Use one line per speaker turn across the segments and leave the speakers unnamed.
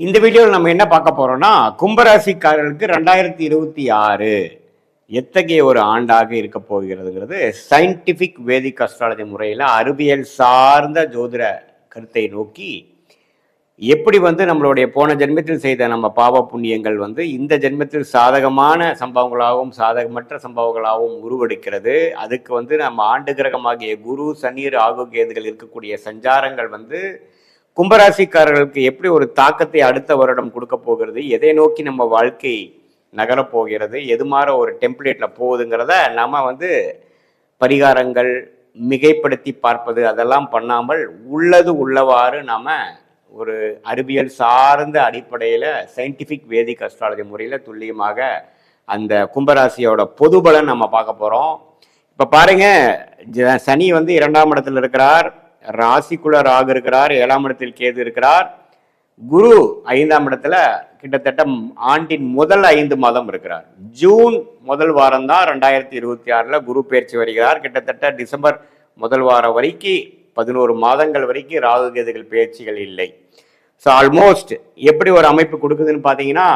இந்த வீடியோவில் நம்ம என்ன பார்க்க போறோம்னா கும்பராசிக்காரர்களுக்கு ரெண்டாயிரத்தி இருபத்தி ஆறு எத்தகைய ஒரு ஆண்டாக இருக்க போகிறதுங்கிறது சயின்டிஃபிக் வேதிக் அஸ்ட்ராலஜி முறையில் அறிவியல் சார்ந்த ஜோதிட கருத்தை நோக்கி எப்படி வந்து நம்மளுடைய போன ஜென்மத்தில் செய்த நம்ம பாவ புண்ணியங்கள் வந்து இந்த ஜென்மத்தில் சாதகமான சம்பவங்களாகவும் சாதகமற்ற சம்பவங்களாகவும் உருவெடுக்கிறது. அதுக்கு வந்து நம்ம ஆண்டு கிரகமாகிய குரு சனி ராகு கேதுகள் இருக்கக்கூடிய சஞ்சாரங்கள் வந்து கும்பராசிக்காரர்களுக்கு எப்படி ஒரு தாக்கத்தை அடுத்த வருடம் கொடுக்க போகிறது? எதை நோக்கி நம்ம வாழ்க்கை நகரப் போகிறது? எது மாற ஒரு டெம்ப்ளேட்ல போகுதுங்கிறத நம்ம வந்து பரிகாரங்கள் மிகைப்படுத்தி பார்ப்பது அதெல்லாம் பண்ணாமல் உள்ளது உள்ளவாறு நாம ஒரு அறிவியல் சார்ந்த அடிப்படையில் சயின்டிஃபிக் வேதிக் அஸ்ட்ராலஜி முறையில் துல்லியமாக அந்த கும்பராசியோட பொது பலன் நம்ம பார்க்க போகிறோம் இப்போ பாருங்க ஜ- சனி வந்து இரண்டாம் இடத்துல இருக்கிறார். ராசிக்குள்ள ராகு இருக்கிறார் ஏழாம் இடத்தில் கேது இருக்கிறார். குரு ஐந்தாம் இடத்துல கிட்டத்தட்ட ஆண்டின் முதல் ஐந்து மாதம் இருக்கிறார். ஜூன் முதல் வாரம் தான் ரெண்டாயிரத்தி இருபத்தி ஆறில் குரு பயிற்சி வருகிறார். கிட்டத்தட்ட டிசம்பர் முதல் வாரம் வரைக்கும் பதினோரு மாதங்கள் வரைக்கும் ராகு கேதுகள் பயிற்சிகள் இல்லை. ஸோ ஆல்மோஸ்ட் எப்படி ஒரு அமைப்பு கொடுக்குதுன்னு பார்த்தீங்கன்னா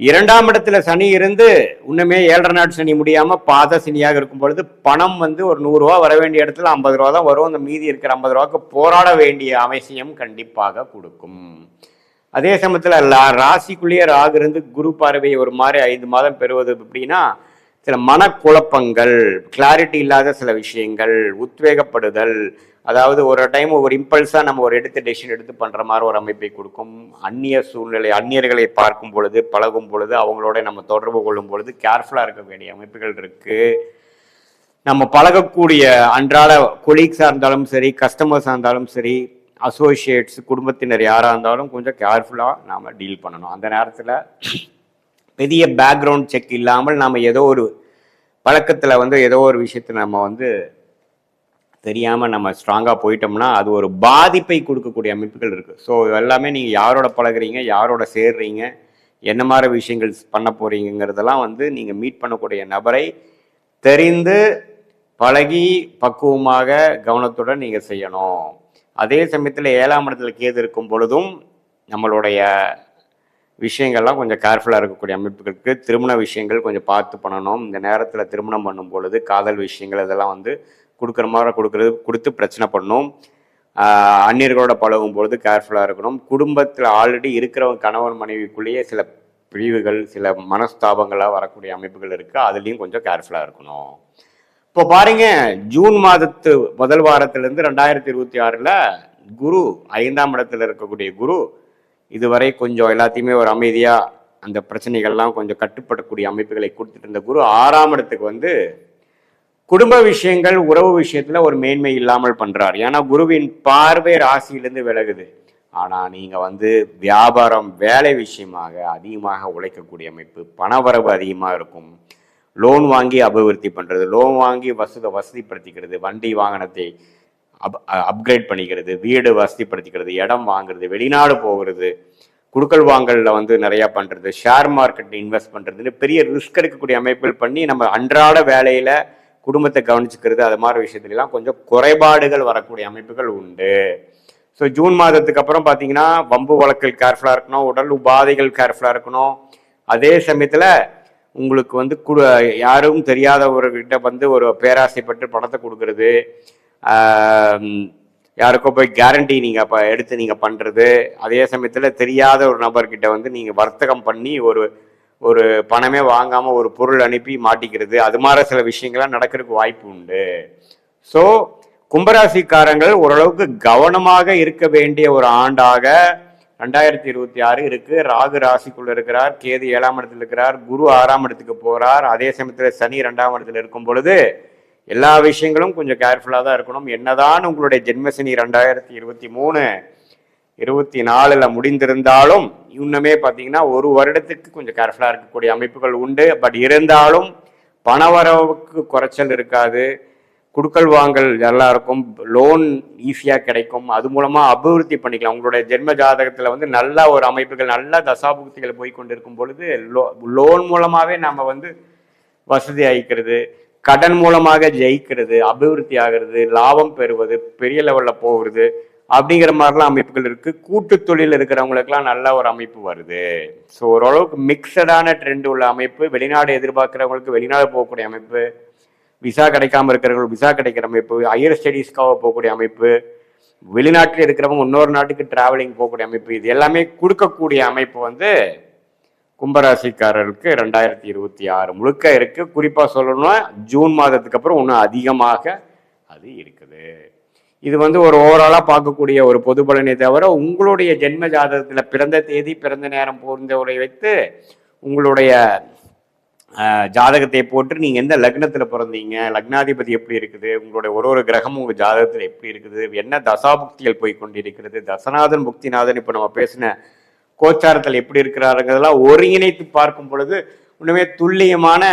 இரண்டாம் இடத்துல சனி இருந்து இன்னுமே ஏழரை நாட்டு சனி முடியாம பாத சனியாக இருக்கும் பொழுது பணம் வந்து ஒரு நூறுரூவா வர வேண்டிய இடத்துல ஐம்பது ரூபா தான் வரும். அந்த மீதி இருக்கிற ஐம்பது ரூபாய்க்கு போராட வேண்டிய அவசியம் கண்டிப்பாக கொடுக்கும். அதே சமயத்தில் லா- ராசிக்குள்ளேயே ராகு இருந்து குரு பார்வையை ஒரு மாதிரி ஐந்து மாதம் பெறுவது எப்படின்னா சில மனக்குழப்பங்கள் கிளாரிட்டி இல்லாத சில விஷயங்கள் உத்வேகப்படுதல் அதாவது ஒரு டைம் ஒரு இம்பல்ஸாக நம்ம ஒரு எடுத்து டெசிஷன் எடுத்து பண்ணுற மாதிரி ஒரு அமைப்பை கொடுக்கும். அந்நிய சூழ்நிலை அந்நியர்களை பார்க்கும் பொழுது பழகும் பொழுது அவங்களோட நம்ம தொடர்பு கொள்ளும் பொழுது கேர்ஃபுல்லாக இருக்க வேண்டிய அமைப்புகள் இருக்குது நம்ம பழகக்கூடிய அன்றாட கொலீக்ஸாக இருந்தாலும் சரி கஸ்டமர்ஸாக இருந்தாலும் சரி அசோசியேட்ஸ் குடும்பத்தினர் யாராக இருந்தாலும் கொஞ்சம் கேர்ஃபுல்லாக நாம் டீல் பண்ணணும். அந்த நேரத்தில் பெரிய பேக்ரவுண்ட் செக் இல்லாமல் நாம் ஏதோ ஒரு பழக்கத்தில் வந்து ஏதோ ஒரு விஷயத்தை நம்ம வந்து தெரியாமல் நம்ம ஸ்ட்ராங்காக போயிட்டோம்னா அது ஒரு பாதிப்பை கொடுக்கக்கூடிய அமைப்புகள் இருக்குது ஸோ எல்லாமே நீங்கள் யாரோட பழகுறீங்க யாரோட சேர்றீங்க என்ன மாதிரி விஷயங்கள் பண்ண போகிறீங்கிறதெல்லாம் வந்து நீங்கள் மீட் பண்ணக்கூடிய நபரை தெரிந்து பழகி பக்குவமாக கவனத்துடன் நீங்கள் செய்யணும். அதே சமயத்தில் ஏழாம் இடத்துல கேது இருக்கும் பொழுதும் நம்மளுடைய விஷயங்கள்லாம் கொஞ்சம் கேர்ஃபுல்லாக இருக்கக்கூடிய அமைப்புகளுக்கு திருமண விஷயங்கள் கொஞ்சம் பார்த்து பண்ணணும். இந்த நேரத்தில் திருமணம் பண்ணும் பொழுது காதல் விஷயங்கள் இதெல்லாம் வந்து கொடுக்குற மாதிரி கொடுக்குறது கொடுத்து பிரச்சனை பண்ணும். அந்நியர்களோட பழகும் பொழுது கேர்ஃபுல்லாக இருக்கணும். குடும்பத்தில் ஆல்ரெடி இருக்கிறவங்க கணவன் மனைவிக்குள்ளேயே சில பிரிவுகள் சில மனஸ்தாபங்களாக வரக்கூடிய அமைப்புகள் இருக்குது அதுலேயும் கொஞ்சம் கேர்ஃபுல்லாக இருக்கணும். இப்போ பாருங்க ஜூன் மாதத்து முதல் வாரத்திலேருந்து ரெண்டாயிரத்தி இருபத்தி ஆறில் குரு ஐந்தாம் இடத்துல இருக்கக்கூடிய குரு இதுவரை கொஞ்சம் எல்லாத்தையுமே ஒரு அமைதியாக அந்த பிரச்சனைகள்லாம் கொஞ்சம் கட்டுப்படக்கூடிய அமைப்புகளை கொடுத்துட்டு இருந்த குரு ஆறாம் இடத்துக்கு வந்து குடும்ப விஷயங்கள் உறவு விஷயத்துல ஒரு மேன்மை இல்லாமல் பண்றார். ஏன்னா குருவின் பார்வை ராசியிலிருந்து விலகுது. ஆனா நீங்க வந்து வியாபாரம் வேலை விஷயமாக அதிகமாக உழைக்கக்கூடிய அமைப்பு பணவரவு அதிகமா இருக்கும். லோன் வாங்கி அபிவிருத்தி பண்றது லோன் வாங்கி வசதி வசதிப்படுத்திக்கிறது வண்டி வாகனத்தை அப் அப்கிரேட் பண்ணிக்கிறது வீடு வசதிப்படுத்திக்கிறது இடம் வாங்குறது வெளிநாடு போகிறது குடுக்கல் வாங்கலில் வந்து நிறைய பண்றது ஷேர் மார்க்கெட் இன்வெஸ்ட் பண்றதுன்னு பெரிய ரிஸ்க் எடுக்கக்கூடிய அமைப்புகள் பண்ணி நம்ம அன்றாட வேலையில குடும்பத்தை கவனிச்சுக்கிறது அது மாதிரி விஷயத்துலலாம் கொஞ்சம் குறைபாடுகள் வரக்கூடிய அமைப்புகள் உண்டு. ஸோ ஜூன் மாதத்துக்கு அப்புறம் பார்த்தீங்கன்னா வம்பு வழக்கில் கேர்ஃபுல்லாக இருக்கணும் உடல் உபாதைகள் கேர்ஃபுல்லாக இருக்கணும். அதே சமயத்தில் உங்களுக்கு வந்து கு யாரும் தெரியாதவர்கிட்ட வந்து ஒரு பேராசைப்பட்டு பணத்தை கொடுக்கறது யாருக்கோ போய் கேரண்டி நீங்கள் ப எடுத்து நீங்கள் பண்ணுறது அதே சமயத்தில் தெரியாத ஒரு நபர்கிட்ட வந்து நீங்கள் வர்த்தகம் பண்ணி ஒரு ஒரு பணமே வாங்காமல் ஒரு பொருள் அனுப்பி மாட்டிக்கிறது அது மாதிரி சில விஷயங்கள்லாம் நடக்கிறதுக்கு வாய்ப்பு உண்டு. ஸோ கும்பராசிக்காரங்கள் ஓரளவுக்கு கவனமாக இருக்க வேண்டிய ஒரு ஆண்டாக ரெண்டாயிரத்தி இருபத்தி ஆறு இருக்கு. ராகு ராசிக்குள்ள இருக்கிறார் கேது ஏழாம் இடத்துல இருக்கிறார் குரு ஆறாம் இடத்துக்கு போறார். அதே சமயத்தில் சனி ரெண்டாம் இடத்துல இருக்கும் பொழுது எல்லா விஷயங்களும் கொஞ்சம் கேர்ஃபுல்லாக தான் இருக்கணும். என்னதான் உங்களுடைய ஜென்மசனி ரெண்டாயிரத்தி இருபத்தி மூணு இருபத்தி நாலுல முடிந்திருந்தாலும் இன்னுமே பார்த்தீங்கன்னா ஒரு வருடத்துக்கு கொஞ்சம் கேர்ஃபுல்லாக இருக்கக்கூடிய அமைப்புகள் உண்டு. பட் இருந்தாலும் பணவரவுக்கு குறைச்சல் இருக்காது. குடுக்கல் வாங்கல் நல்லா இருக்கும். லோன் ஈஸியாக கிடைக்கும். அது மூலமாக அபிவிருத்தி பண்ணிக்கலாம். உங்களுடைய ஜென்ம ஜாதகத்தில் வந்து நல்ல ஒரு அமைப்புகள் நல்ல தசாபுக்திகள் போய் கொண்டிருக்கும் பொழுது லோ லோன் மூலமாகவே நம்ம வந்து வசதி ஆகிக்கிறது. கடன் மூலமாக ஜெயிக்கிறது அபிவிருத்தி ஆகிறது லாபம் பெறுவது பெரிய லெவலில் போகிறது. அப்படிங்கிற மாதிரிலாம் அமைப்புகள் இருக்கு. கூட்டு தொழில் இருக்கிறவங்களுக்குலாம் நல்ல ஒரு அமைப்பு வருது. ஸோ ஓரளவுக்கு மிக்சடான ட்ரெண்ட் உள்ள அமைப்பு வெளிநாடு எதிர்பார்க்கிறவங்களுக்கு வெளிநாடு போகக்கூடிய அமைப்பு விசா கிடைக்காம இருக்கிறவங்களுக்கு விசா கிடைக்கிற அமைப்பு ஹையர் ஸ்டடீஸ்க்காக போகக்கூடிய அமைப்பு வெளிநாட்டில் இருக்கிறவங்க இன்னொரு நாட்டுக்கு டிராவலிங் போகக்கூடிய அமைப்பு இது எல்லாமே கொடுக்கக்கூடிய அமைப்பு வந்து கும்பராசிக்காரருக்கு ரெண்டாயிரத்தி இருபத்தி ஆறு முழுக்க இருக்குது குறிப்பாக சொல்லணும்னா ஜூன் மாதத்துக்கு அப்புறம் இன்னும் அதிகமாக அது இருக்குது. இது வந்து ஒரு ஓவராலாக பார்க்கக்கூடிய ஒரு பொது பலனை தவிர உங்களுடைய ஜென்ம ஜாதகத்தில் பிறந்த தேதி பிறந்த நேரம் பொருந்தவரை வைத்து உங்களுடைய ஜாதகத்தை போட்டு நீங்கள் எந்த லக்னத்தில் பிறந்தீங்க லக்னாதிபதி எப்படி இருக்குது உங்களுடைய ஒரு ஒரு கிரகமும் உங்கள் ஜாதகத்தில் எப்படி இருக்குது என்ன தசாபுக்திகள் போய் கொண்டிருக்கிறது தசநாதன் புக்திநாதன் இப்போ நம்ம பேசின கோச்சாரத்தில் எப்படி இருக்கிறாருங்கிறதெல்லாம் ஒருங்கிணைத்து பார்க்கும் பொழுது உண்மையே துல்லியமான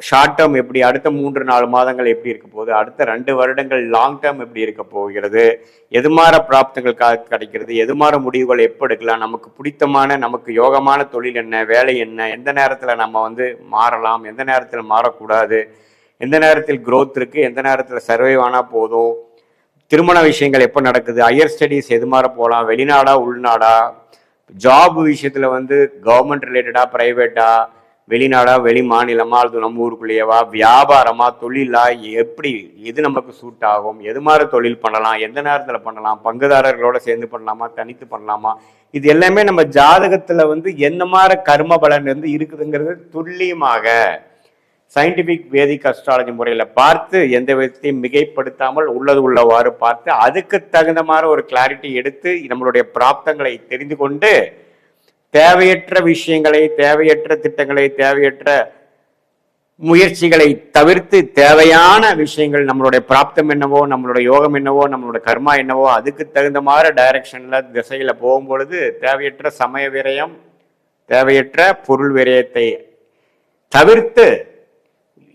ஷார்ட் டேர்ம் எப்படி அடுத்த மூன்று நாலு மாதங்கள் எப்படி இருக்க போகுது அடுத்த ரெண்டு வருடங்கள் லாங் டேர்ம் எப்படி இருக்க போகிறது எதுமாற பிராப்தங்கள் கா- கிடைக்கிறது எதுமாற முடிவுகள் எப்போ எடுக்கலாம் நமக்கு பிடித்தமான நமக்கு யோகமான தொழில் என்ன வேலை என்ன எந்த நேரத்தில் நம்ம வந்து மாறலாம் எந்த நேரத்தில் மாறக்கூடாது எந்த நேரத்தில் க்ரோத் இருக்குது எந்த நேரத்தில் சர்வைவ் ஆனால் போதும் திருமண விஷயங்கள் எப்போ நடக்குது ஹையர் ஸ்டடீஸ் எது மாற போகலாம் வெளிநாடா உள்நாடா ஜாப் விஷயத்தில் வந்து கவர்மெண்ட் ரிலேட்டடா ப்ரைவேட்டாக வெளிநாடா வெளி மாநிலமா அது நம்ம ஊருக்குள்ளேயேவா வியாபாரமா தொழிலா எப்படி எது நமக்கு சூட் ஆகும் எது மாதிரி தொழில் பண்ணலாம் எந்த நேரத்தில் பண்ணலாம் பங்குதாரர்களோட சேர்ந்து பண்ணலாமா தனித்து பண்ணலாமா இது எல்லாமே நம்ம ஜாதகத்துல வந்து என்ன மாதிரி கர்ம பலன் வந்து இருக்குதுங்கிறது துல்லியமாக சயின்டிபிக் வேதிக் அஸ்ட்ராலஜி முறையில் பார்த்து எந்த விதத்தையும் மிகைப்படுத்தாமல் உள்ளது உள்ளவாறு பார்த்து அதுக்கு தகுந்த மாதிரி ஒரு கிளாரிட்டி எடுத்து நம்மளுடைய பிராப்தங்களை தெரிந்து கொண்டு தேவையற்ற விஷயங்களை தேவையற்ற திட்டங்களை தேவையற்ற முயற்சிகளை தவிர்த்து தேவையான விஷயங்கள் நம்மளுடைய பிராப்தம் என்னவோ நம்மளுடைய யோகம் என்னவோ நம்மளுடைய கர்மா என்னவோ அதுக்கு தகுந்த மாதிரி திசையில் திசையில போகும்பொழுது தேவையற்ற சமய விரயம் தேவையற்ற பொருள் விரயத்தை தவிர்த்து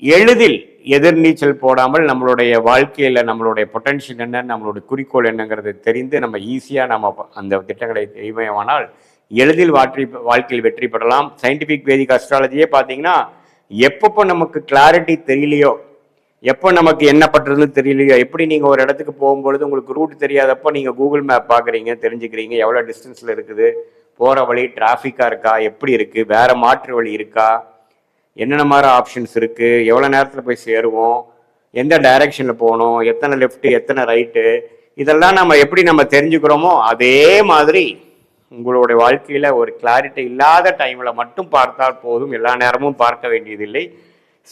எளிதில் எதிர்நீச்சல் போடாமல் நம்மளுடைய வாழ்க்கையில் நம்மளுடைய பொட்டன்ஷியல் என்ன நம்மளுடைய குறிக்கோள் என்னங்கிறது தெரிந்து நம்ம ஈஸியாக நம்ம அந்த திட்டங்களை செய்வோமானால் எளிதில் வாற்றி வாழ்க்கையில் வெற்றி பெறலாம். சயின்டிபிக் வேதிக் அஸ்ட்ராலஜியே பார்த்தீங்கன்னா எப்பப்போ நமக்கு கிளாரிட்டி தெரியலையோ எப்போ நமக்கு என்ன பட்டுறதுன்னு தெரியலையோ எப்படி நீங்கள் ஒரு இடத்துக்கு போகும்பொழுது உங்களுக்கு ரூட் தெரியாதப்போ நீங்கள் கூகுள் மேப் பார்க்குறீங்க தெரிஞ்சுக்கிறீங்க எவ்வளோ டிஸ்டன்ஸில் இருக்குது போகிற வழி டிராஃபிக்காக இருக்கா எப்படி இருக்குது வேறு மாற்று வழி இருக்கா என்னென்ன மாதிரி ஆப்ஷன்ஸ் இருக்குது எவ்வளோ நேரத்தில் போய் சேருவோம் எந்த டைரக்ஷனில் போகணும் எத்தனை லெஃப்ட்டு எத்தனை ரைட்டு இதெல்லாம் நம்ம எப்படி நம்ம தெரிஞ்சுக்கிறோமோ அதே மாதிரி உங்களுடைய வாழ்க்கையில் ஒரு கிளாரிட்டி இல்லாத டைமில் மட்டும் பார்த்தால் போதும். எல்லா நேரமும் பார்க்க வேண்டியதில்லை.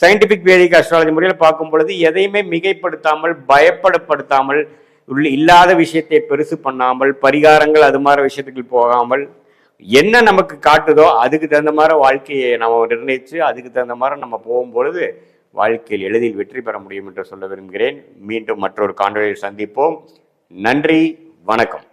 சயின்டிபிக் வேதிக் அஸ்ட்ராலஜி முறையில் பார்க்கும் பொழுது எதையுமே மிகைப்படுத்தாமல் பயப்படப்படுத்தாமல் உள்ள இல்லாத விஷயத்தை பெருசு பண்ணாமல் பரிகாரங்கள் அது மாதிரி விஷயத்துக்கு போகாமல் என்ன நமக்கு காட்டுதோ அதுக்கு தகுந்த மாதிரி வாழ்க்கையை நம்ம நிர்ணயித்து அதுக்கு தகுந்த மாதிரி நம்ம போகும்பொழுது வாழ்க்கையில் எளிதில் வெற்றி பெற முடியும் என்று சொல்ல விரும்புகிறேன். மீண்டும் மற்றொரு காணொலியில் சந்திப்போம். நன்றி வணக்கம்.